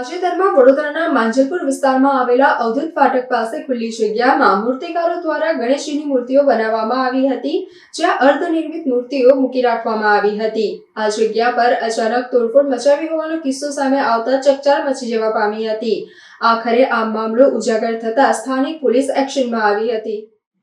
તાજેતરમાં વડોદરાના માંજલપુર વિસ્તારમાં આવેલા અવધૂત ફાટક પાસે ખુલ્લી જગ્યામાં મૂર્તિકારો દ્વારા ગણેશજીની મૂર્તિઓ બનાવવામાં આવી હતી, જ્યાં અર્ધનિર્મિત મૂર્તિઓ મૂકી રાખવામાં આવી હતી. આ જગ્યા પર અચાનક તોડફોડ મચાવી હોવાનો કિસ્સો સામે આવતા ચકચાર મચી જવા પામી હતી. આખરે આ મામલો ઉજાગર થતા સ્થાનિક પોલીસ એક્શનમાં આવી હતી.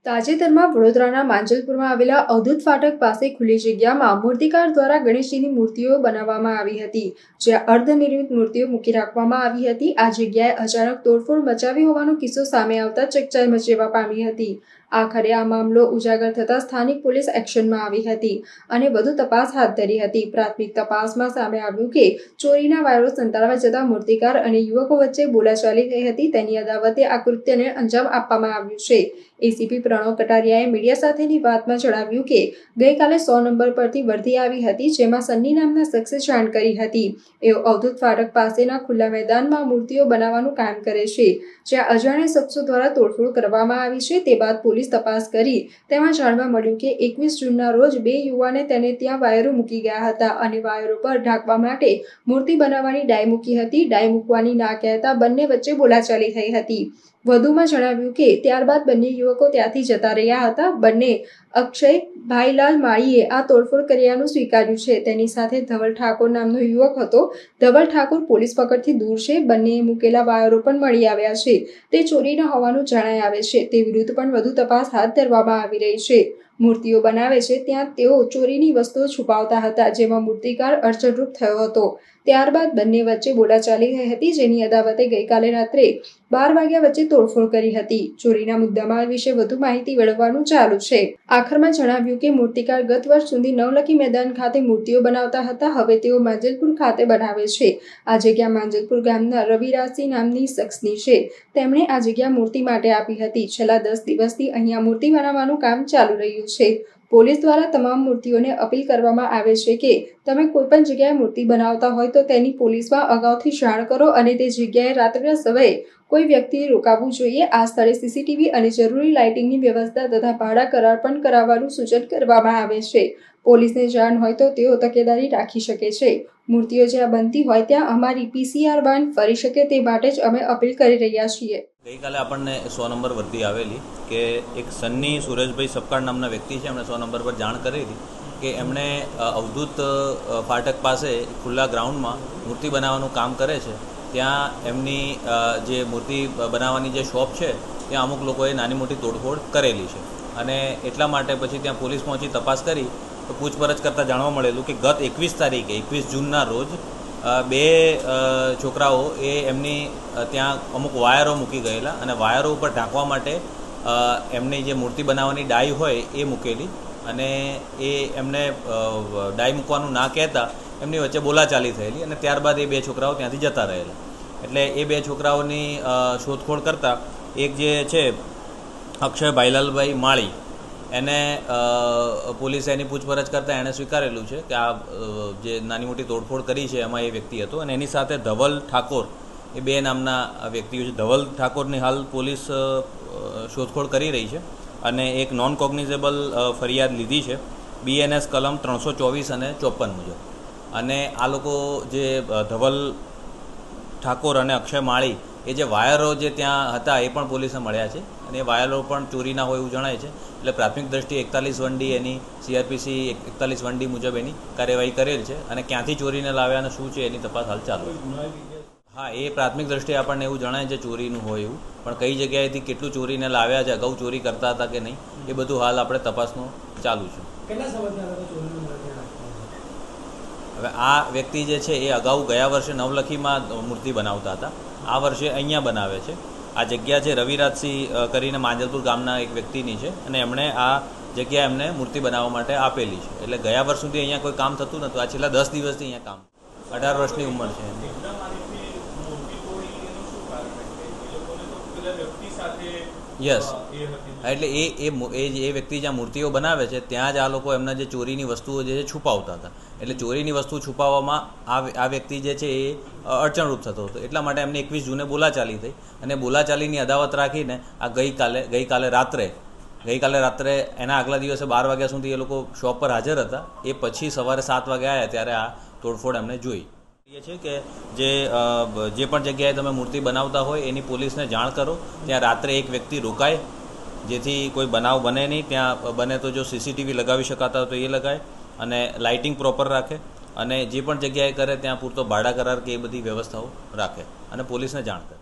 તાજેતરમાં વડોદરાના માંજલપુરમાં આવેલા અવધૂત ફાટક પાસે ખુલ્લી જગ્યામાં મૂર્તિકાર દ્વારા ગણેશજીની મૂર્તિઓ બનાવવામાં આવી હતી, જ્યાં અર્ધનિર્મિત મૂર્તિઓ મૂકી રાખવામાં આવી હતી. આ જગ્યાએ અચાનક તોડફોડ મચાવી હોવાનો કિસ્સો સામે આવતા ચકચાર મચેવા પામી હતી. આખરે આ મામલો ઉજાગર થતાં સ્થાનિક પોલીસ એક્શનમાં આવી હતી અને વધુ તપાસ હાથ ધરી હતી. પ્રાથમિક તપાસમાં સામે આવ્યું કે ચોરીના વાયરો સંતાડવા જતા મૂર્તિકાર અને યુવકો વચ્ચે બોલાચાલી થઈ હતી. તેની અદાવતે આ કૃત્યને અંજામ આપવામાં આવ્યું છે. એસીપી પ્રણવ કટારિયાએ મીડિયા સાથેની વાતમાં જણાવ્યું કે, ગઈકાલે સો નંબર પરથી વર્ધી આવી હતી, જેમાં સન્ની નામના શખ્સે જાણ કરી હતી. એઓ અવધૂત ફાટક પાસેના ખુલ્લા મેદાનમાં મૂર્તિઓ બનાવવાનું કામ કરે છે, જ્યાં અજાણ્યા શખ્સો દ્વારા તોડફોડ કરવામાં આવી છે. તે બાદ પોલીસ તપાસ કરી. તેમાં જાણવા મળ્યું કે, એકવીસ જૂનના રોજ બે યુવાને તેને ત્યાં વાયરો મૂકી ગયા હતા અને વાયરો પર ઢાંકવા માટે મૂર્તિ બનાવવાની ડાય મૂકી હતી. ડાય મૂકવાની ના કહેતા બંને વચ્ચે બોલાચાલી થઈ હતી. વધુમાં જણાવ્યું કે ત્યારબાદ બંને યુવકો ત્યાંથી જતા રહ્યા હતા. બંને અક્ષય, ભાઈલાલ માળીએ આ તોડફોડ કર્યાનું સ્વીકાર્યું છે. તેની સાથે ધવલ ઠાકોર નામનો યુવક હતો. ધવલ ઠાકોર પોલીસ પકડથી દૂર છે. બંનેએ મૂકેલા વાયરો પણ મળી આવ્યા છે. તે ચોરીના હોવાનું જણાઈ આવે છે. તે વિરુદ્ધ પણ વધુ તપાસ હાથ ધરવામાં આવી રહી છે. મૂર્તિઓ બનાવે છે. ત્યાં તેઓ ચોરીની વસ્તુઓ છુપાવતા હતા, જેમાં મૂર્તિકાર અડચણરૂપ થયો હતો. ત્યારબાદ બંને વચ્ચે બોલાચાલી થઈ હતી, જેની અદાવતે ગઈકાલે રાત્રે બાર વાગ્યા વચ્ચે તોડફોડ કરી હતી. ચોરીના મુદ્દામાલ વિશે વધુ માહિતી મેળવવાનું ચાલુ છે. આખરમાં જણાવ્યું કે મૂર્તિકાર ગત વર્ષ સુધી નવલખી મેદાન ખાતે મૂર્તિઓ બનાવતા હતા. હવે તેઓ માંજલપુર ખાતે બનાવે છે. આ જગ્યા માંજલપુર ગામના રવિરાજસિંહ નામની શખ્સની છે. તેમણે આ જગ્યા મૂર્તિ માટે આપી હતી. છેલ્લા દસ દિવસથી અહીંયા મૂર્તિ બનાવવાનું કામ ચાલુ રહ્યું છે. પોલીસ દ્વારા તમામ મૂર્તિઓને અપીલ કરવામાં આવે છે કે તમે કોઈ પણ જગ્યાએ મૂર્તિ બનાવતા હોય તો તેની પોલીસમાં અગાઉથી જાણ કરો અને તે જગ્યાએ રાત્રિના સમયે કોઈ વ્યક્તિએ રોકાવવું જોઈએ. આ સ્થળે સીસીટીવી અને જરૂરી લાઇટિંગની વ્યવસ્થા તથા ભાડા કરાર પણ કરાવવાનું સૂચન કરવામાં આવે છે. પોલીસને જાણ હોય તો તેઓ તકેદારી રાખી શકે છે. મૂર્તિઓ જ્યાં બનતી હોય ત્યાં અમારી પીસીઆર વાન ફરી શકે તે માટે જ અમે અપીલ કરી રહ્યા છીએ. ગઈકાલે આપણને સો નંબર વર્દી આવેલી કે એક સન્ની સુરેશભાઈ સપકાળ નામના વ્યક્તિ છે, એમણે સો નંબર પર જાણ કરી હતી કે એમણે અવધૂત ફાટક પાસે ખુલ્લા ગ્રાઉન્ડમાં મૂર્તિ બનાવવાનું કામ કરે છે. ત્યાં એમની જે મૂર્તિ બનાવવાની જે શોપ છે, ત્યાં અમુક લોકોએ નાની મોટી તોડફોડ કરેલી છે. અને એટલા માટે પછી ત્યાં પોલીસ પહોંચી તપાસ કરી તો પૂછપરછ કરતાં જાણવા મળેલું કે ગત એકવીસ તારીખે, એકવીસ જૂનના રોજ બે છોકરાઓ એ એમની ત્યાં અમુક વાયરો મૂકી ગયેલા અને વાયરો ઉપર ઢાંકવા માટે એમની જે મૂર્તિ બનાવવાની ડાય હોય એ મૂકેલી અને એ એમને ડાઈ મૂકવાનું ના કહેતા એમની વચ્ચે બોલાચાલી થયેલી અને ત્યારબાદ એ બે છોકરાઓ ત્યાંથી જતા રહેલા. એટલે એ બે છોકરાઓની શોધખોળ કરતાં એક જે છે અક્ષય ભાઈલાલભાઈ માળી એને પોલીસે એની પૂછપરછ કરતાં એણે સ્વીકારેલું છે કે આ જે નાની મોટી તોડફોડ કરી છે એમાં એ વ્યક્તિ હતો અને એની સાથે ધવલ ઠાકોર, એ બે નામના વ્યક્તિઓ છે. ધવલ ઠાકોરની હાલ પોલીસ શોધખોળ કરી રહી છે અને એક નોન કોગ્નિઝેબલ ફરિયાદ લીધી છે બીએનએસ કલમ ત્રણસો ચોવીસ અને ચોપન મુજબ. અને આ લોકો જે ધવલ ઠાકોર અને અક્ષય માળી, એ જે વાયરો જે ત્યાં હતા એ પણ પોલીસે મળ્યા છે. અને એ વાયરો પણ ચોરીના હોય એવું જણાય છે. એટલે પ્રાથમિક દ્રષ્ટિએ એકતાલીસ વનડી એની સીઆરપીસી એકતાલીસ વનડી મુજબ એની કાર્યવાહી કરેલ છે અને ક્યાંથી ચોરીને લાવ્યા અને શું છે એની તપાસ હાલ ચાલુ છે. હા એ પ્રાથમિક દ્રષ્ટિએ આપણને એવું જણાય છે ચોરીનું હોય એવું. પણ કઈ જગ્યાએથી કેટલું ચોરીને લાવ્યા છે અગાઉ ચોરી કરતા હતા કે નહીં એ બધું હાલ આપણે તપાસનું ચાલુ છે? હવે આ વ્યક્તિ જે છે એ અગાઉ ગયા વર્ષે નવલખીમાં મૂર્તિ બનાવતા હતા. આ વર્ષે અહીંયા બનાવે છે. આ જગ્યા છે રવિરાજસિંહ કરીને માંજલપુર ગામના એક વ્યક્તિની છે અને એમણે આ જગ્યા એમને મૂર્તિ બનાવવા માટે આપેલી છે. એટલે ગયા વર્ષ સુધી અહીંયા કોઈ કામ થતું નહોતું. આ છેલ્લા દસ દિવસથી અહીંયા કામ. અઢાર વર્ષની ઉંમર છે એની યસ એટલે એ એ એ જે- વ્યક્તિ જ્યાં મૂર્તિઓ બનાવે છે ત્યાં જ આ લોકો એમના જે ચોરીની વસ્તુઓ જે છે છુપાવતા હતા. એટલે ચોરીની વસ્તુ છુપાવવામાં આ આ વ્યક્તિ જે છે એ અડચણરૂપ થતો હતો. એટલા માટે એમને એકવીસ જૂને બોલાચાલી થઈ. અને બોલાચાલીની અદાવત રાખીને આ ગઈકાલે ગઈકાલે રાત્રે ગઈકાલે રાત્રે એના આગલા દિવસે બાર વાગ્યા સુધી એ લોકો શોપ પર હાજર હતા. એ પછી સવારે સાત વાગે આવ્યા ત્યારે આ તોડફોડ એમને જોઈ. એ છે કે જે જે પણ જગ્યાએ તમે મૂર્તિ બનાવતા હોય એની પોલીસને જાણ કરો. ત્યાં રાત્રે એક વ્યક્તિ રોકાય. જેથી કોઈ બનાવ બને નહીં. ત્યાં બને તો જો સીસીટીવી લગાવી શકાતા હોય તો એ લગાય અને લાઇટિંગ પ્રોપર રાખે અને જે પણ જગ્યાએ કરે ત્યાં પૂરતો ભાડા કરાર કે એ બધી વ્યવસ્થાઓ રાખે અને પોલીસને જાણ કરે.